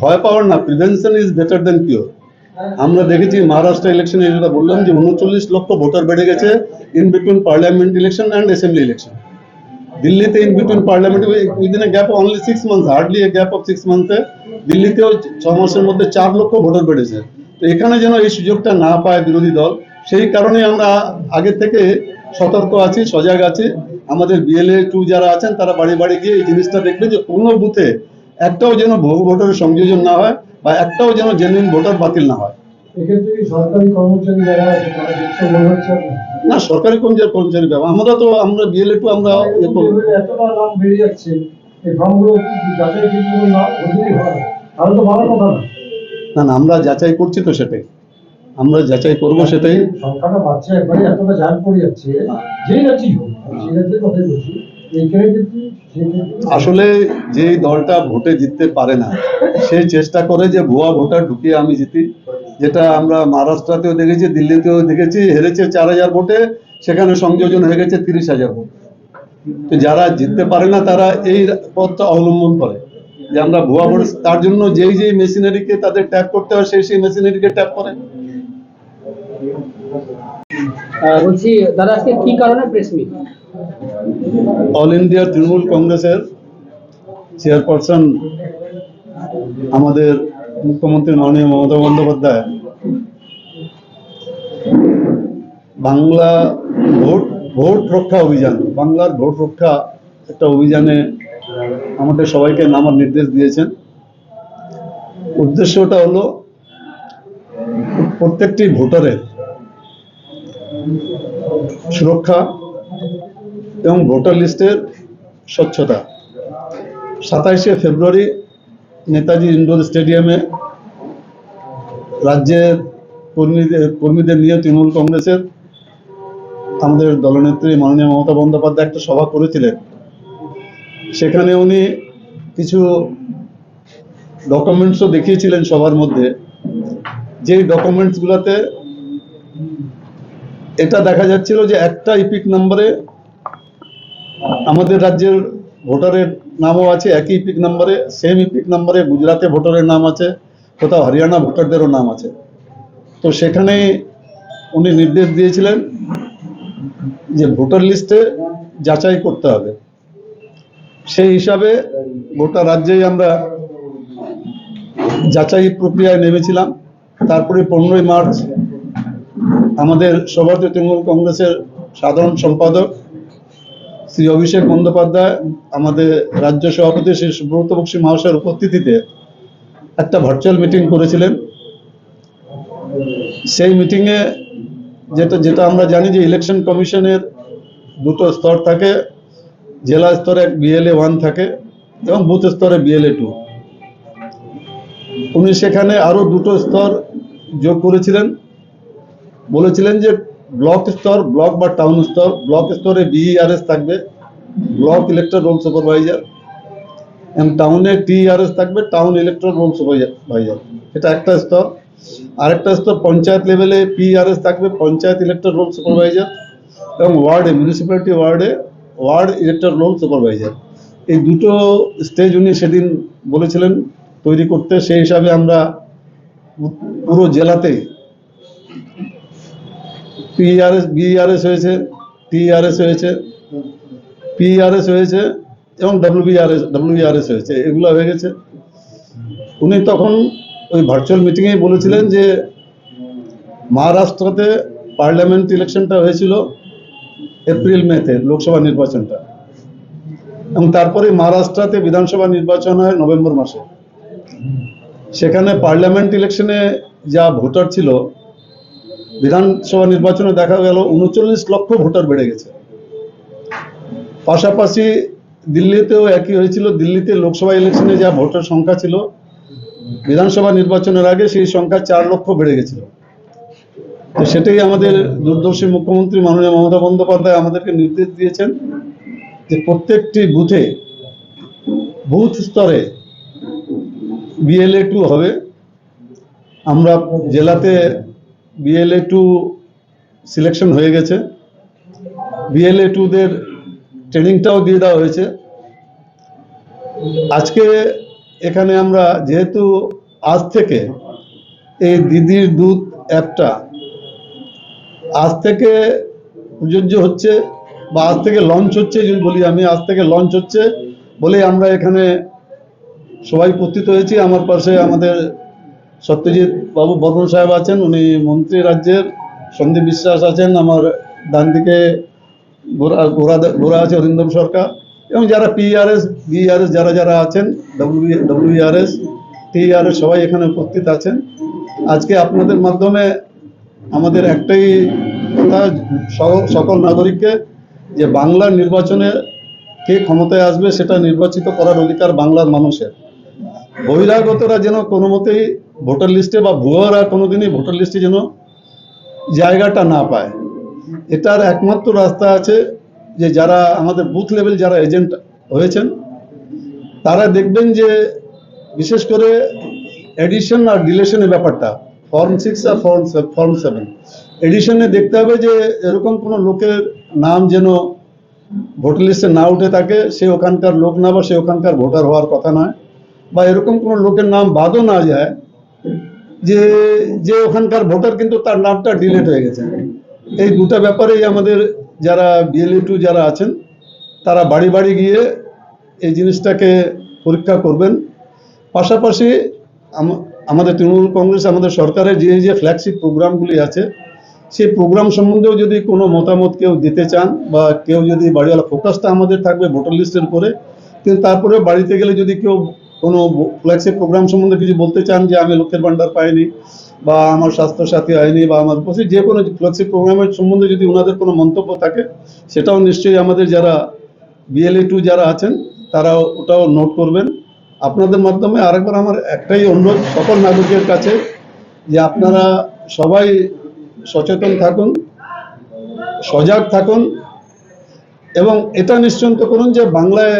ভয় পাওয়ার না prevention is better than cure আমরা দেখেছি মহারাষ্ট্র ইলেকশনে যেটা বললাম যে উনচল্লিশ লক্ষ ভোটার বেড়ে গেছে in between parliament election and assembly election দিল্লিতে in between parliament within a gap only six month hardly a gap of six মান্থে দিল্লিতেও ছ মাসের মধ্যে চার লক্ষ ভোটার বেড়েছে। তো এখানে যেন এই সুযোগটা না পায় বিরোধী দল, সেই কারণে আমরা আগে থেকে সতর্ক আছি, সজাগ আছি। আমাদের বিএলএ টু যারা আছেন, তারা বাড়ি বাড়ি গিয়ে এই জিনিসটা দেখবে যে কোনো বুথে একটাও যেন বহু ভোটারের সংযোজন না হয় বা একটাও যেন জেনুইন ভোটার বাতিল না হয়? না সরকারি কর্মচারী কর্মচারী ব্যাপার আমরা তো বিএলএ টু না। আমরা যাচাই করছি তো সেটাই। আমরা যাচাই করব সেটাই। সংখ্যাটা বাড়ছে একবারে এতটা পড়ে যাচ্ছে যেই রাজ্যই হোক সেই রাজ্যের কথাই বলছি। আসলে যে দলটা ভোটে জিততে পারে না সেই চেষ্টা করে যে ভুয়া ভোটার ঢুকিয়ে আমি জিতি। যেটা আমরা মহারাষ্ট্রতেও দেখেছি, দিল্লিতেও দেখেছি, হেরেছে চার হাজার ভোটে, সেখানে সংযোজন হয়ে গেছে তিরিশ হাজার ভোট। তো যারা জিততে পারে না, তারা এই পথটা অবলম্বন করে। যে আমরা ভুয়া ভোট, তার জন্য যেই যেই মেশিনারিকে তাদের ট্যাপ করতে হয়, সেই সেই মেশিনারিকে ট্যাপ করে। বলছি, দাদা, আজকে কি কারণে press meet all India Trinamool কংগ্রেসের চেয়ারপারসন আমাদের মুখ্যমন্ত্রী মাননীয় মমতা বন্দ্যোপাধ্যায়। বাংলা ভোট ভোট রক্ষা অভিযান, বাংলার ভোট রক্ষা একটা অভিযানে আমাদের সবাইকে নামার নির্দেশ দিয়েছেন। উদ্দেশ্যটা হলো প্রত্যেকটি ভোটারের সুরক্ষা এবং ভোটার লিস্টের স্বচ্ছতা। সাতাইশে ফেব্রুয়ারি নেতাজি ইন্ডোর স্টেডিয়ামে রাজ্যের কর্মীদের কর্মীদের নিয়ে তৃণমূল কংগ্রেসের আমাদের দলনেত্রী মাননীয় মমতা বন্দ্যোপাধ্যায় একটা সভা করেছিলেন। সেখানে উনি কিছু ডকুমেন্টসও দেখিয়েছিলেন সবার মধ্যে। যেই ডকুমেন্টসগুলোতে এটা দেখা যাচ্ছিল যে একটা ইপিক নম্বরে আমাদের রাজ্যের ভোটারের নামও আছে, একই ইপিক নম্বরে সেম ইপিক নম্বরে গুজরাটে ভোটারের নাম আছে, কোথাও হরিয়ানা ভোটারদেরও নাম আছে। তো সেখানে উনি নির্দেশ দিয়েছিলেন যে ভোটার লিস্টে যাচাই করতে হবে। সেই হিসাবে গোটা রাজ্যেই আমরা যাচাই প্রক্রিয়ায় নেমেছিলাম। তারপরে পনেরোই মার্চ আমাদের সভাপতি তৃণমূল কংগ্রেসের সাধারণ সম্পাদক শ্রী অভিষেক বন্দ্যোপাধ্যায় আমাদের রাজ্য সভাপতি শ্রী সুব্রত বক্সী মহাশয়ের উপস্থিতিতে একটা ভার্চুয়াল মিটিং করেছিলেন। সেই মিটিংয়ে যেটা যেটা আমরা জানি যে ইলেকশন কমিশনের দুটো স্তর থাকে, জেলা স্তরে বিএলএ ওয়ান থাকে এবং বুথ স্তরে বিএলএ টু উনি সেখানে আরও দুটো স্তর যোগ করেছিলেন। বলেছিলেন যে ব্লক স্তর ব্লক বা টাউন স্তর ব্লক স্তরে বিইআরএস থাকবে ব্লক ইলেকট্রাল রোল সুপারভাইজার এবং টাউনে টিআরএস থাকবে টাউন ইলেকট্রাল রোল সুপারভাইজার এটা একটা স্তর আরেকটা স্তর পঞ্চায়েত লেভেলে পিআরএস থাকবে, পঞ্চায়েত ইলেকট্রাল রোল সুপারভাইজার এবং ওয়ার্ডে মিউনিসিপ্যালিটি ওয়ার্ডে ওয়ার্ড ইলেকট্রাল রোল সুপারভাইজার এই দুটো স্টেজ উনি সেদিন বলেছিলেন, তৈরি করতে। সেই হিসাবে আমরা পুরো জেলাতেই পিআরএস বিআরএস হয়েছে টিআরএস হয়েছে পিআরএস হয়েছে এবং ডাব্লিউবিআরএস ডাব্লিউবিআরএস হয়েছে, এগুলো হয়ে গেছে। উনি তখন ওই ভার্চুয়াল মিটিংয়ে বলেছিলেন যে মহারাষ্ট্রতে পার্লামেন্ট ইলেকশনটা হয়েছিল এপ্রিল মেতে লোকসভা নির্বাচনটা। এবং তারপরে মহারাষ্ট্রতে বিধানসভা নির্বাচন হয় নভেম্বর মাসে। সেখানে পার্লামেন্ট ইলেকশনে যা ভোটার ছিল বিধানসভা নির্বাচনে দেখা গেল উনচল্লিশ লক্ষ ভোটার বেড়ে গেছে। পাশাপাশি দিল্লিতেও একই হয়েছিল। দিল্লিতে লোকসভা ইলেকশনে যা ভোটার সংখ্যা ছিল, বিধানসভা নির্বাচনের আগে সেই সংখ্যা চার লক্ষ বেড়ে গেছিল। তো সেটাই আমাদের দূরদর্শী মুখ্যমন্ত্রী মাননীয় মমতা বন্দ্যোপাধ্যায় আমাদেরকে নির্দেশ দিয়েছেন যে প্রত্যেকটি বুথে, বুথ স্তরে বিএলএ টু হবে। আমরা জেলাতে বিএলএ টু সিলেকশন হয়ে গেছে। বিএলএ টুদের ট্রেনিংটাও দিয়ে দেওয়া হয়েছে। আজকে এখানে আমরা যেহেতু আজ থেকে এই দিদির দুধ অ্যাপটা আজ থেকে প্রযোজ্য হচ্ছে বা আজ থেকে লঞ্চ হচ্ছে যদি বলি আমি, আজ থেকে লঞ্চ হচ্ছে বলে আমরা এখানে সবাই উপস্থিত হয়েছি। আমার পাশে আমাদের সত্যজিৎ বাবু বর্মন সাহেব আছেন, উনি মন্ত্রী রাজ্যের, সন্দীপ বিশ্বাস আছেন, আমার ডান দিকে ঘোরা গোরা আছে অরিন্দম সরকার, এবং যারা পিআরএস বিআরএস যারা যারা আছেন ডব্লিউ ডব্লিউআরএস টিআরএস সবাই এখানে উপস্থিত আছেন। আজকে আপনাদের মাধ্যমে আমাদের একটাই কথা সকল নাগরিককে যে বাংলার নির্বাচনে কে ক্ষমতায় আসবে সেটা নির্বাচিত করার অধিকার বাংলার মানুষের। বহিরাগতরা যেন কোনো মতেই ভোটার লিস্টে বা ভুয়ারা কোনোদিনই ভোটার লিস্টে যেন জায়গাটা না পায়। এটার একমাত্র রাস্তা আছে যে যারা আমাদের বুথ লেভেল যারা এজেন্ট হয়েছেন, তারা দেখবেন যে বিশেষ করে এডিশন আর ডিলেশনের ব্যাপারটা, ফর্ম সিক্স আর ফর্ম ফর্ম সেভেন, এডিশনে দেখতে হবে যে এরকম কোনো লোকের নাম যেন ভোটার লিস্টে না উঠে থাকে, সে ওখানকার লোক না বা সে ওখানকার ভোটার হওয়ার কথা নয়, বা এরকম কোনো লোকের নাম বাদও না যায় যে যে ওখানকার ভোটার কিন্তু তার নামটা ডিলেট হয়ে গেছে। এই দুটো ব্যাপারেই আমাদের যারা বিএলএ টু যারা আছেন, তারা বাড়ি বাড়ি গিয়ে এই জিনিসটাকে পরীক্ষা করবেন। পাশাপাশি আমাদের তৃণমূল কংগ্রেস, আমাদের সরকারের যে যে ফ্ল্যাগশিপ প্রোগ্রামগুলি আছে, সেই প্রোগ্রাম সম্বন্ধেও যদি কোনো মতামত কেউ দিতে চান বা কেউ যদি বাড়িওয়ালা ফোকাসটা আমাদের থাকবে ভোটার লিস্টের উপরে, কিন্তু তারপরে বাড়িতে গেলে যদি কেউ কোনো ফ্ল্যাগশিপ প্রোগ্রাম সম্বন্ধে কিছু বলতে চান যে আমি লক্ষ্যের ভাণ্ডার পাইনি বা আমার স্বাস্থ্য সাথী হয়নি বা আমার উপস্থিত যে কোনো ফ্ল্যাগশিপ প্রোগ্রামের সম্বন্ধে যদি ওনাদের কোনো মন্তব্য থাকে, সেটাও নিশ্চয়ই আমাদের যারা বিএলএ টু যারা আছেন তারা ওটাও নোট করবেন। আপনাদের মাধ্যমে আরেকবার আমার একটাই অনুরোধ, সকল নাগরিকের কাছে যে আপনারা সবাই সচেতন থাকুন, সজাগ থাকুন এবং এটা নিশ্চিন্ত করুন যে বাংলায়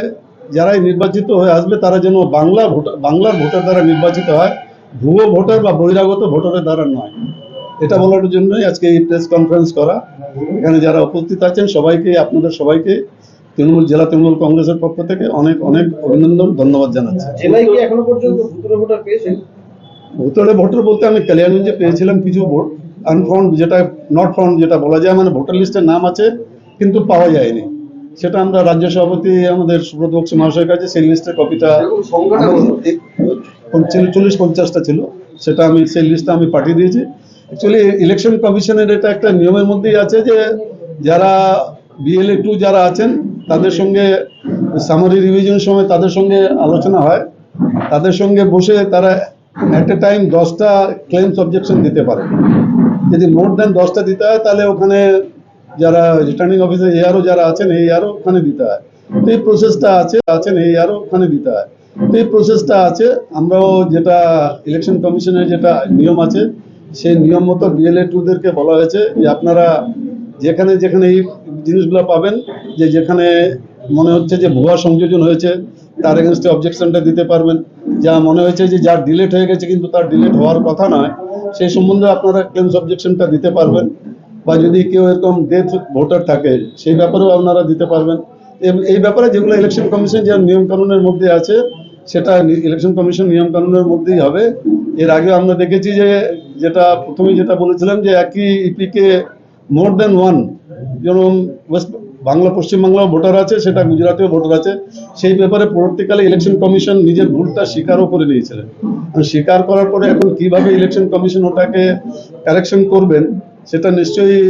যারাই নির্বাচিত হয়ে আসবে তারা যেন বাংলা ভোটার বাংলার ভোটার দ্বারা নির্বাচিত হয় ভুয়ো ভোটার বা বহিরাগত ভোটারের দ্বারা নয়। এটা বলার জন্যই আজকে এই প্রেস কনফারেন্স করা। এখানে যারা উপস্থিত আছেন সবাইকে আপনাদের সবাইকে তৃণমূল জেলা তৃণমূল কংগ্রেসের পক্ষ থেকে অনেক অনেক অভিনন্দন ধন্যবাদ জানাচ্ছি। জেলায় কি এখনও পর্যন্ত ভুতুরে ভোটার পেয়েছেন? ভোটারে ভোটার বলতে আমি কল্যাণগঞ্জে পেয়েছিলাম কিছু ভোট। আনফাউন্ড যেটা নট ফাউন্ড যেটা বলা যায় মানে ভোটার লিস্টের নাম আছে কিন্তু পাওয়া যায়নি। সেটা আমরা রাজ্য সভাপতি আমাদের সুব্রত বক্সি মহাশয়ের কাছে সেই লিস্টের কপিটা? চল্লিশ পঞ্চাশটা ছিল সেটা আমি সেই লিস্টটা আমি পাঠিয়ে দিয়েছি অ্যাকচুয়ালি ইলেকশন কমিশনের এটা একটা নিয়মের মধ্যেই আছে যে যারা বিএলএ টু যারা আছেন তাদের সঙ্গে সামারি রিভিশনের সময় তাদের সঙ্গে আলোচনা হয় তাদের সঙ্গে বসে তারা অ্যাট এ টাইম দশটা ক্লেমস অবজেকশন দিতে পারে যদি মোর দেন দশটা দিতে হয় তাহলে ওখানে যারা রিটার্নিং অফিসার এআরও যারা আছেন, এই ওখানে দিতে হয়। তো এই প্রসেসটা আছে, আছেন, এই ওখানে দিতে হয়। তো এই প্রসেসটা আছে, আমরাও যেটা ইলেকশন কমিশনের যেটা নিয়ম আছে, সেই নিয়ম মতো বিএলএ টুদেরকে বলা হয়েছে যে আপনারা যেখানে যেখানে এই জিনিসগুলো পাবেন, যে যেখানে মনে হচ্ছে যে ভুয়া সংযোজন হয়েছে, তার এগেনস্টে অবজেকশনটা দিতে পারবেন। যা মনে হয়েছে যে যার ডিলেট হয়ে গেছে, কিন্তু তার ডিলেট হওয়ার কথা নয়। সেই সম্বন্ধে আপনারা ক্লেমস অবজেকশনটা দিতে পারবেন। বা যদি কেউ এরকম ডেথ ভোটার থাকে, সেই ব্যাপারেও আপনারা দিতে পারবেন। এই ব্যাপারে যেগুলো ইলেকশন কমিশন যে নিয়ম কানুনের মধ্যে আছে, সেটা ইলেকশন কমিশন নিয়ম কানুনের মধ্যেই হবে। এর আগে আমরা দেখেছি যে, যেটা প্রথমেই যেটা বলেছিলাম যে, একই ইপিকে মোর দেন ওয়ান যেরকম ওয়েস্ট বাংলা, পশ্চিমবাংলাও ভোটার আছে, সেটা গুজরাটেও ভোটার আছে। সেই ব্যাপারে পরবর্তীকালে ইলেকশন কমিশন নিজের ভুলটা স্বীকারও করে নিয়েছিলেন। স্বীকার করার পরে এখন কীভাবে ইলেকশন কমিশন ওটাকে কারেকশন করবেন সেটা নিশ্চয়ই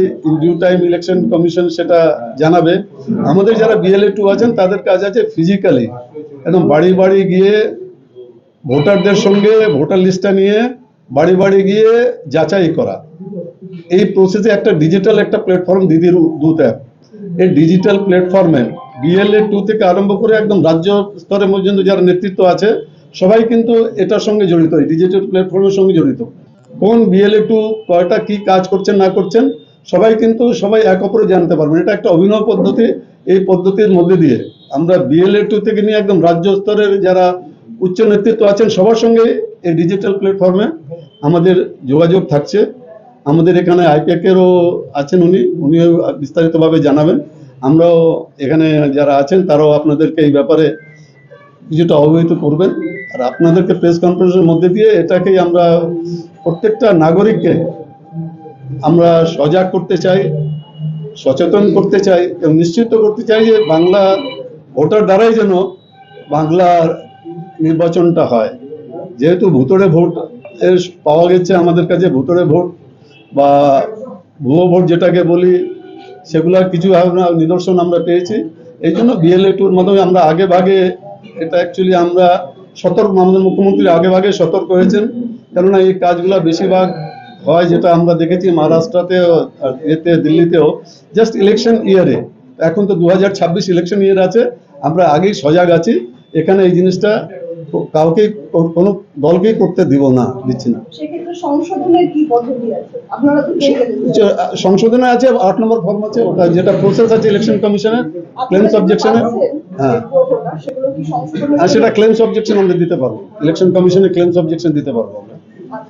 ডিউ টাইম ইলেকশন কমিশন সেটা জানাবে। আমাদের যারা বিএলএ টু আছেন, তাদের কাজ আছে ফিজিক্যালি একদম বাড়ি বাড়ি গিয়ে ভোটারদের সঙ্গে ভোটার লিস্টটা নিয়ে বাড়ি বাড়ি গিয়ে যাচাই করা। এই প্রসেসে একটা ডিজিটাল একটা প্ল্যাটফর্ম দিদির দুধ অ্যাপ এই ডিজিটাল প্ল্যাটফর্মে বিএলএ টু থেকে আরম্ভ করে একদম রাজ্য স্তরে পর্যন্ত যারা নেতৃত্ব আছে, সবাই কিন্তু এটার সঙ্গে জড়িত ডিজিটাল প্ল্যাটফর্মের সঙ্গে জড়িত। কোন বিএলএ টু কয়টা কি কাজ করছেন, না করছেন, সবাই কিন্তু সবাই এক অপরে জানতে পারবেন। এটা একটা অভিনব পদ্ধতি, এই পদ্ধতির মধ্যে দিয়ে। আমরা বিএলএ টু থেকে নিয়ে একদম রাজ্য স্তরের যারা উচ্চ নেতৃত্ব আছেন, সবার সঙ্গে এই ডিজিটাল প্ল্যাটফর্মে আমাদের যোগাযোগ থাকছে। আমাদের এখানে আইপ্যাকেরও আছেন উনি, উনিও বিস্তারিতভাবে জানাবেন। আমরাও এখানে যারা আছেন, তারাও আপনাদেরকে এই ব্যাপারে কিছুটা অবহিত করবেন। আর আপনাদেরকে প্রেস কনফারেন্সের মধ্যে দিয়ে এটাকেই আমরা প্রত্যেকটা নাগরিককে আমরা সজাগ করতে চাই, সচেতন করতে চাই এবং নিশ্চিত করতে চাই যে বাংলা ভোটার দ্বারাই যেন বাংলার নির্বাচনটা হয়। যেহেতু ভুতরে ভোট এর পাওয়া গেছে আমাদের কাছে ভুতরে ভোট বা ভুয়ো ভোট যেটাকে বলি, সেগুলোর কিছু নিদর্শন আমরা পেয়েছি। এই জন্য বিএলএ টুর মাধ্যমে আমরা আগে ভাগে এটা অ্যাকচুয়ালি আমরা সতর্ক, আমাদের মুখ্যমন্ত্রী আগে ভাগে সতর্ক হয়েছেন। কেননা এই কাজগুলো বেশিরভাগ হয় যেটা আমরা দেখেছি মহারাষ্ট্রতেও এতে দিল্লিতেও। জাস্ট ইলেকশন ইয়ারে এখন তো দু হাজার ছাব্বিশ ইলেকশন ইয়ার আছে। আমরা আগেই সজাগ আছি। এখানে এই জিনিসটা কাউকে কোনো দলকেই করতে দিব না দিচ্ছি না। সংশোধনে আছে আট নম্বর ফর্ম আছে ওটা যেটা প্রসেস আছে ইলেকশন কমিশনের ক্লেমস অবজেকশনে হ্যাঁ। সেটা ক্লেমস অবজেকশন আমরা দিতে পারব। ইলেকশন কমিশনে ক্লেমস অবজেকশন দিতে পারব আমরা।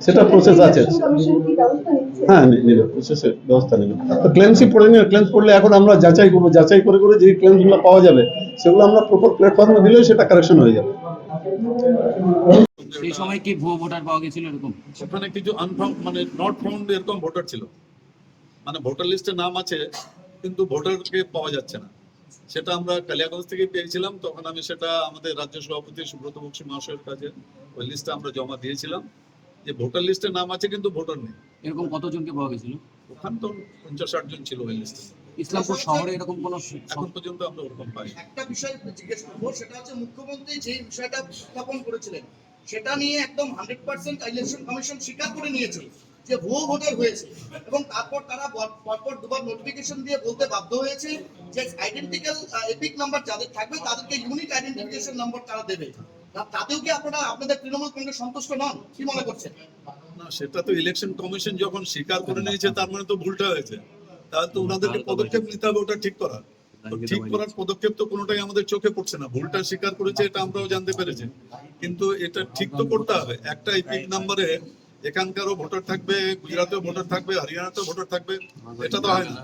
সেটা process আছে। হ্যাঁ নি- নিবে প্রসেসে ব্যবস্থা নেবে। তো ক্লেমসই পড়ে নিবে ক্লেমস পড়লে এখন আমরা যাচাই করব যাচাই করে করে যে ক্লেমসগুলো পাওয়া যাবে সেগুলো আমরা প্রপার প্ল্যাটফর্মে দিলেই সেটা কারেকশন হয়ে যাবে। সেই সময় কি ভুয়ো ভোটার পাওয়া গেছিল এরকম? ওখানে কিছু আনফাউন্ড মানে নট ফাউন্ড এরকম ভোটার ছিল। মানে ভোটার লিস্টে নাম আছে কিন্তু ভোটারকে পাওয়া যাচ্ছে না। সেটা আমরা কালিয়াগঞ্জ থেকে পেয়েছিলাম তখন আমি সেটা আমাদের রাজ্য সভাপতি সুব্রত বক্সী মহাশয়ের কাছে ওই লিস্টটা আমরা জমা দিয়েছিলাম। যে ভোটার লিস্টে নাম আছে কিন্তু ভোটার নেই। এরকম কতজনকে পাওয়া গেছিল? ওখান তো পঞ্চাশ ষাট জন ছিল ওই লিস্টে। ইসলামপুর শহরে এরকম কোনো এখন পর্যন্ত আমরা ওরকম পাই একটা বিষয় জিজ্ঞেস করব সেটা হচ্ছে মুখ্যমন্ত্রী যে বিষয়টা উত্থাপন করেছিলেন সেটা নিয়ে একদম হান্ড্রেড পার্সেন্ট ইলেকশন কমিশন স্বীকার করে নিয়েছে যে ভুয়ো ভোটার হয়েছে এবং তারপর তারা পরপর দুবার নোটিফিকেশন দিয়ে বলতে বাধ্য হয়েছে যে আইডেন্টিক্যাল এপিক নাম্বার যাদের থাকবে তাদেরকে ইউনিক আইডেন্টিফিকেশন নাম্বার তারা দেবে। তাতেও কি আপনারা আপনাদের তৃণমূল কংগ্রেস সন্তুষ্ট নন? কি মনে করছেন? না সেটা তো ইলেকশন কমিশন যখন স্বীকার করে নিয়েছে তার মানে তো ভুলটা হয়েছে। তাহলে তো ওনাদেরকে পদক্ষেপ নিতে হবে ওটা ঠিক করার। ঠিক করার পদক্ষেপ তো কোনোটাই আমাদের চোখে পড়ছে না। ভুলটা স্বীকার করেছে এটা আমরাও জানতে পেরেছি। কিন্তু এটা ঠিক তো করতে হবে। একটা ইপিক নাম্বারে এখানকারও ভোটার থাকবে গুজরাটেও ভোটার থাকবে হরিয়ানাতেও ভোটার থাকবে এটা তো হয় না।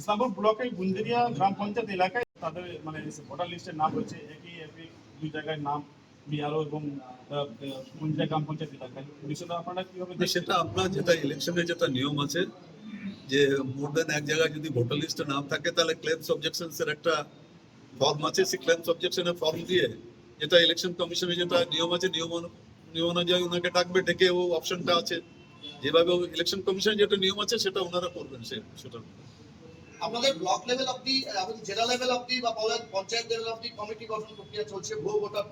ইসলামপুর ব্লকের গুঞ্জেরিয়া গ্রাম পঞ্চায়েত এলাকায় তাদের মানে ভোটার লিস্টের নাম হচ্ছে একই একই দুই জায়গায় নাম এবং গ্রাম পঞ্চায়েত এলাকায় আপনারা কীভাবে সেটা আমরা যেটা যেটা নিয়ম আছে, যে মোর দেন এক জায়গায় যদি ভোটার লিস্টে নাম থাকে, তাহলে ক্লেমস এর একটা ফর্ম আছে। সেই ক্লেমস অবজেকশনের ফর্ম দিয়ে যেটা ইলেকশন কমিশনের যেটা নিয়ম আছে, নিয়ম নিয়ম অনুযায়ী ওনাকে ডাকবে, ডেকে ও অপশনটা আছে। যেভাবে ইলেকশন কমিশনের যেটা নিয়ম আছে, সেটা ওনারা করবেন সে সেটা আপনাদের ব্লক লেভেল অব্দি এবং জেলা লেভেল অব্দি বা পঞ্চায়েত- পঞ্চায়েত লেভেল অব্দি কমিটি গঠন প্রক্রিয়া চলছে ভুয়ো ভোটার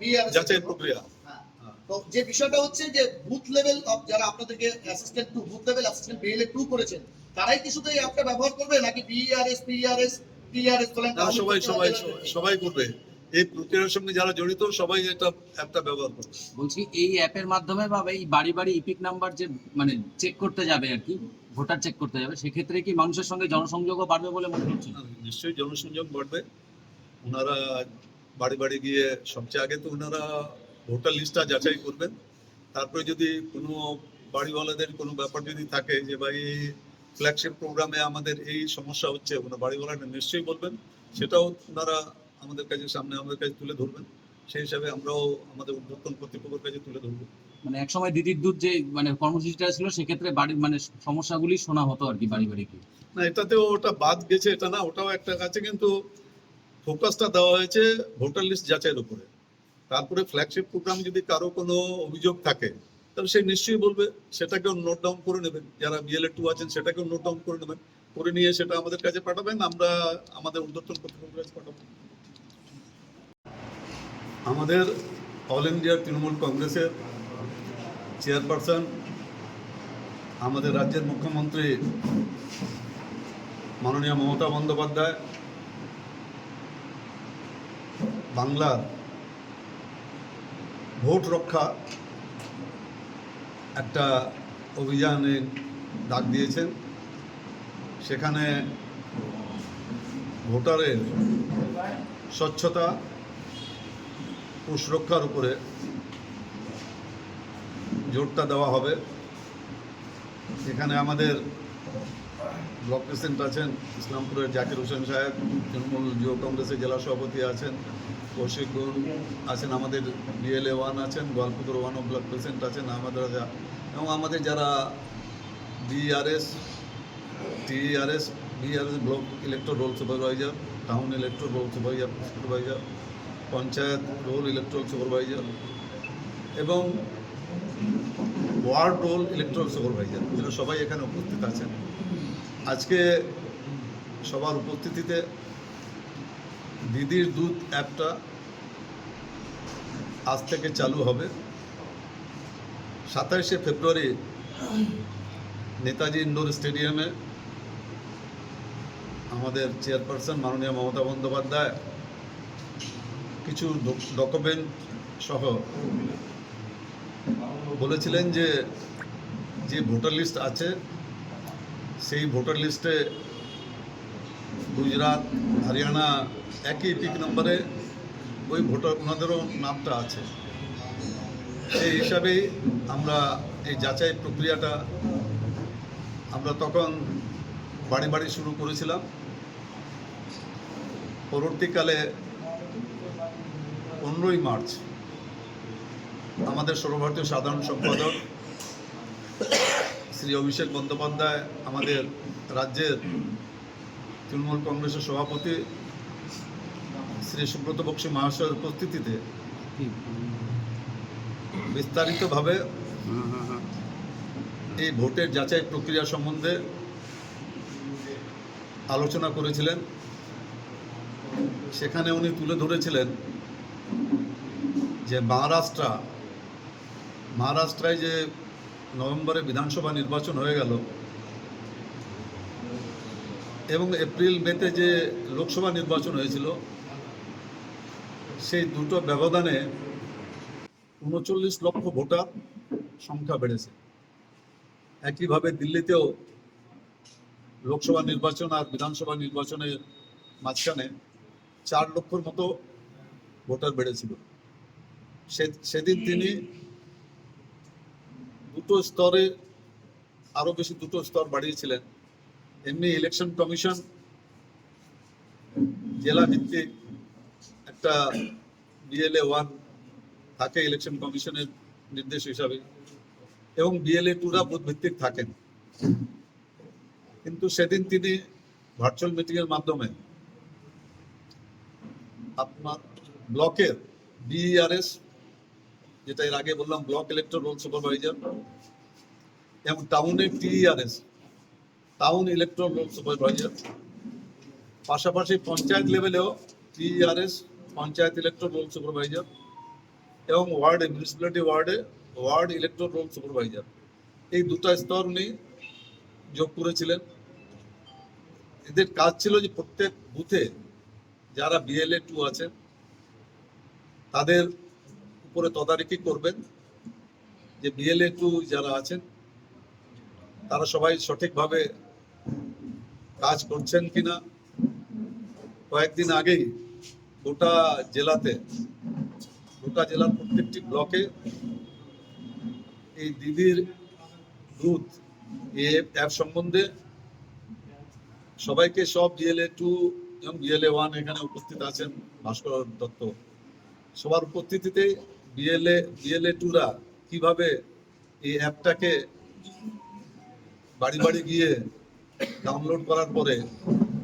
বিআর যাচাই প্রক্রিয়া। হ্যাঁ। তো যে বিষয়টা হচ্ছে যে বুথ লেভেল যারা আপনাদেরকে assistant two booth level assistant BLA two করেছেন তারাই কি শুধু এই অ্যাপটা ব্যবহার করবে নাকি বিআরএস পিআরএস টিআরএস বলেন না, সবাই সবাই সবাই- সবাই করবে। এই প্রক্রিয়ার সঙ্গে যারা জড়িত সবাই এটা অ্যাপটা ব্যবহার করবে। বলছি এই অ্যাপের মাধ্যমে বা এই বাড়ি বাড়ি ইপিক নাম্বার যে মানে চেক করতে যাবে আর কি ভোটার চেক করতে যাবে, সেক্ষেত্রে কি মানুষের সঙ্গে জনসংযোগও বাড়বে বলে মনে হচ্ছে? নিশ্চয়ই জনসংযোগ বাড়বে। ওনারা বাড়ি বাড়ি গিয়ে সবচেয়ে আগে তো ওনারা ভোটার লিস্টটা যাচাই করবেন। তারপরে যদি কোনো বাড়িওয়ালাদের কোনো ব্যাপার যদি থাকে যে ভাই ফ্ল্যাগশিপ প্রোগ্রামে আমাদের এই সমস্যা হচ্ছে, ওনারা বাড়িওয়ালারা নিশ্চয়ই বলবেন। সেটাও ওনারা আমাদের কাছে সামনে আমাদের কাছে তুলে ধরবেন। সেই হিসাবে আমরাও আমাদের উদ্বোধন কর্তৃপক্ষের কাছে তুলে ধরবো। মানে একসময় দিদির দুধ যে মানে কর্মসূচিটা ছিল, সেক্ষেত্রে বাড়ির মানে সমস্যাগুলি শোনা হতো আর কি বাড়ি বাড়ি গিয়ে না, এটাতেও ওটা বাদ গেছে, এটা না, ওটাও একটা আছে কিন্তু ফোকাসটা দেওয়া হয়েছে ভোটার লিস্ট যাচাইয়ের উপরে। তারপরে ফ্ল্যাগশিপ প্রোগ্রাম যদি কারও কোনো অভিযোগ থাকে, তাহলে সে নিশ্চয়ই বলবে, সেটাকেও নোট ডাউন করে নেবেন যারা বিএলএ টু আছেন, সেটাকেও নোট ডাউন করে নেবেন করে নিয়ে সেটা আমাদের কাছে পাঠাবেন, আমরা আমাদের উদ্যোতন কর্তৃপক্ষের কাছে পাঠাবো। আমাদের অল ইন্ডিয়া তৃণমূল কংগ্রেসের চেয়ারপারসন, আমাদের রাজ্যের মুখ্যমন্ত্রী মাননীয় মমতা বন্দ্যোপাধ্যায় বাংলার ভোট রক্ষা একটা অভিযানে ডাক দিয়েছেন। সেখানে ভোটারের স্বচ্ছতা ও সুরক্ষার উপরে জোরটা দেওয়া হবে। এখানে আমাদের ব্লক প্রেসিডেন্ট আছেন ইসলামপুরের জাকির হোসেন সাহেব, তৃণমূল যুব কংগ্রেসের জেলা সভাপতি আছেন কৌশিকগুন আছেন, আমাদের বিএলএ ওয়ান আছেন, গোয়ালপুকুর ওয়ান ব্লক প্রেসিডেন্ট আছেন আমাদের এবং আমাদের যারা BRS TRS BRS block electro roll supervisor town electro roll supervisor supervisor panchayat roll electro supervisor এবং ওয়ার্ড রোল ইলেকট্রল সুপারভাইজার এরা সবাই এখানে উপস্থিত আছেন। আজকে সবার উপস্থিতিতে দিদির দুধ অ্যাপটা আজ থেকে চালু হবে। সাতাইশে ফেব্রুয়ারি নেতাজি ইন্ডোর স্টেডিয়ামে আমাদের চেয়ারপারসন মাননীয় মমতা বন্দ্যোপাধ্যায় কিছু ডকুমেন্ট সহ বলেছিলেন যে যে ভোটার লিস্ট আছে, সেই ভোটার লিস্টে গুজরাট, হরিয়ানা একই পিক নম্বরে ওই ভোটার, ওনাদেরও নামটা আছে। সেই হিসাবেই আমরা এই যাচাই প্রক্রিয়াটা আমরা তখন বাড়ি বাড়ি শুরু করেছিলাম। পরবর্তীকালে পনেরোই মার্চ আমাদের সর্বভারতীয় সাধারণ সম্পাদক শ্রী অভিষেক বন্দ্যোপাধ্যায়, আমাদের রাজ্যের তৃণমূল কংগ্রেসের সভাপতি শ্রী সুব্রত বক্সী মহাশয়ের উপস্থিতিতে বিস্তারিতভাবে এই ভোটের যাচাই প্রক্রিয়া সম্বন্ধে আলোচনা করেছিলেন। সেখানে উনি তুলে ধরেছিলেন যে মহারাষ্ট্র মহারাষ্ট্রায় যে নভেম্বরে বিধানসভা নির্বাচন হয়ে গেল এবং এপ্রিল মেতে যে লোকসভা নির্বাচন হয়েছিল, সেই দুটো ব্যবধানে উনচল্লিশ লক্ষ ভোটার সংখ্যা বেড়েছে। একইভাবে দিল্লিতেও লোকসভা নির্বাচন আর বিধানসভা নির্বাচনের মাঝখানে চার লক্ষর মতো ভোটার বেড়েছিল। সেদিন তিনি দুটো স্তরে, আরও বেশি দুটো স্তর বাড়িয়েছিলেন। এমনি ইলেকশন কমিশন জেলা ভিত্তিক একটা বিএলএ ওয়ান থাকে ইলেকশন কমিশনের নির্দেশ হিসাবে, এবং বিএলএ টুরা বুথ ভিত্তিক থাকেন। কিন্তু সেদিন তিনি ভার্চুয়াল মিটিং এর মাধ্যমে আপনার ব্লকের বিআরএস যেটা এর আগে বললাম, ব্লক ইলেকট্রো রোল সুপারভাইজার এবং টাউনের TRS town electro roll supervisor পাশাপাশি panchayat লেভেলেও TRS panchayat electro roll supervisor এবং ওয়ার্ডে মিউনিসিপ্যালিটি ওয়ার্ডে ওয়ার্ড ইলেকট্রো রোল সুপারভাইজার এই দুটো স্তর উনি যোগ করেছিলেন। এদের কাজ ছিল যে প্রত্যেক বুথে যারা বিএলএ টু আছেন তাদের উপরে তদারকি করবেন যে বিএলএ টু যারা আছেন, তারা সবাই সঠিকভাবে কাজ করছেন কিনা। কয়েকদিন আগেই গোটা জেলাতে, গোটা জেলার প্রত্যেকটি ব্লকে এই দিদির দুধ এই অ্যাপ সম্বন্ধে সবাইকে সব বিএলএ টু এবং বিএলএ ওয়ান এখানে উপস্থিত আছেন ভাস্কর দত্ত। সবার উপস্থিতিতে বিএলএ বিএলএ টুরা কীভাবে এই অ্যাপটাকে বাড়ি বাড়ি গিয়ে ডাউনলোড করার পরে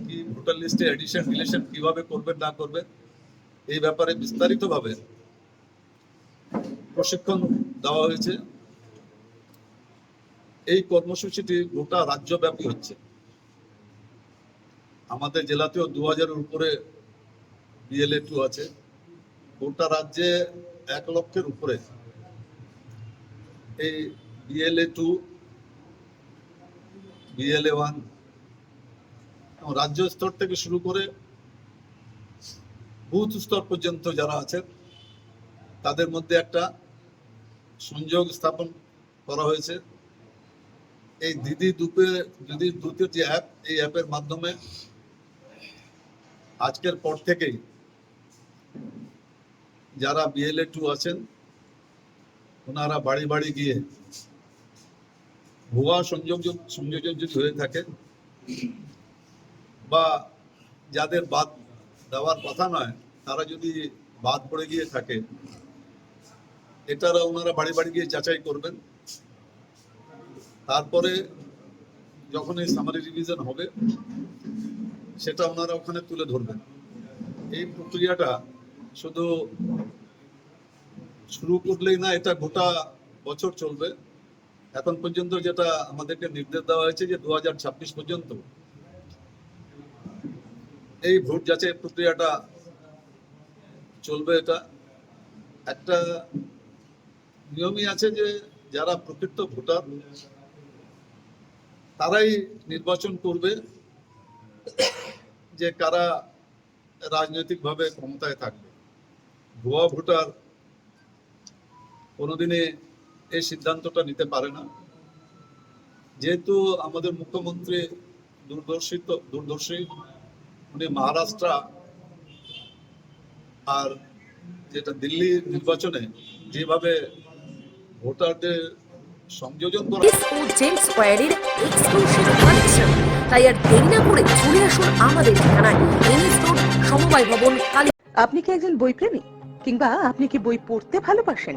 কি ভোটার লিস্টে এডিশন ডিলিশন কীভাবে করবেন, না করবেন, এই ব্যাপারে বিস্তারিতভাবে প্রশিক্ষণ দেওয়া হয়েছে। এই কর্মসূচিটি গোটা রাজ্যব্যাপী হচ্ছে। আমাদের জেলাতেও দু হাজারের উপরে বিএলএ টু আছে। গোটা রাজ্যে এক লক্ষের উপরে। এই বিএলএ টু বিএলএ ওয়ান রাজ্য স্তর থেকে শুরু করে বুথ স্তর পর্যন্ত যারা আছেন, তাদের মধ্যে একটা সংযোগ স্থাপন করা হয়েছে। এই দিদি দুপে, দিদি দুতের যে অ্যাপ এই অ্যাপের মাধ্যমে আজকের পর থেকেই যারা বিএলএ টু আছেন, ওনারা বাড়ি বাড়ি গিয়ে ভুয়া সংযোজন সংযোজন যদি হয়ে থাকে বা যাদের বাদ দেওয়ার কথা নয়, তারা যদি বাদ পড়ে গিয়ে থাকে, এটারা ওনারা বাড়ি বাড়ি গিয়ে যাচাই করবেন। তারপরে যখন এই সামারি রিভিশন হবে, সেটা ওনারা ওখানে তুলে ধরবেন। এই প্রক্রিয়াটা শুধু শুরু করলেই না, এটা গোটা বছর চলবে। এখন পর্যন্ত যেটা আমাদেরকে নির্দেশ দেওয়া হয়েছে যে দু হাজার ছাব্বিশ পর্যন্ত এই ভোট যাচাই প্রক্রিয়াটা চলবে এটা। একটা নিয়মই আছে যে যারা প্রকৃত ভোটার, তারাই নির্বাচন করবে যে কারা রাজনৈতিকভাবে ক্ষমতায় থাকবে। ভুয়া ভোটার কোনোদিনে এই সিদ্ধান্তটা নিতে পারে না। যেহেতু আমাদের মুখ্যমন্ত্রী দূরদর্শিত দূরদর্শী উনি মহারাষ্ট্র আর যেটা দিল্লি নির্বাচনে যেভাবে ভোটারদের সংযোজন করা জেমস স্কোয়ারের এক্সক্লুসিভ কালেকশন তাই আর দেরি না করে চলে আসুন আমাদের ঠিকানায় এনএস রোড সমবায় ভবন কালী আপনি কি একজন বই প্রেমী কিংবা আপনি কি বই পড়তে ভালোবাসেন?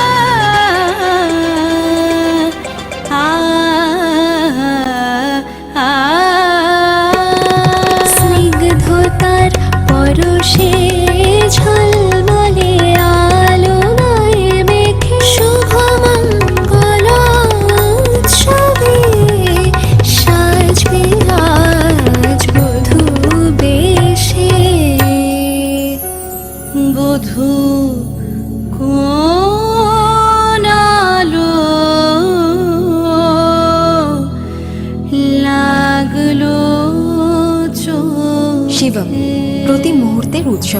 স্নিগ্ধতার পরশে ঝলমলে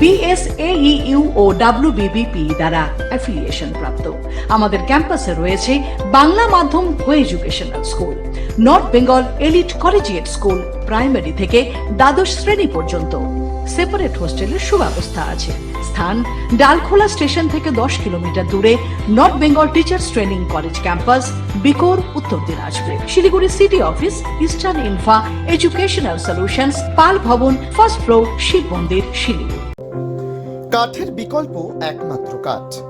বিএসএইউ ও ডাব্লিউবিবিপি দ্বারা অ্যাফিলিয়েশন প্রাপ্ত। আমাদের ক্যাম্পাসে রয়েছে বাংলা মাধ্যম co educational school north Bengal elite collegiate school, primary থেকে দ্বাদশ শ্রেণি পর্যন্ত। সেপারেট হোস্টেলের সুব্যবস্থা আছে। স্থান ডালখোলা স্টেশন থেকে দশ কিলোমিটার দূরে north Bengal teachers training college campus, Bikor, Uttar Dinajpur. Siliguri city office, eastern infra educational solutions, Pal Bhawan, first floor, Shiva মন্দির, শিলিগুড়ি। কাঠের বিকল্প একমাত্র কাঠ।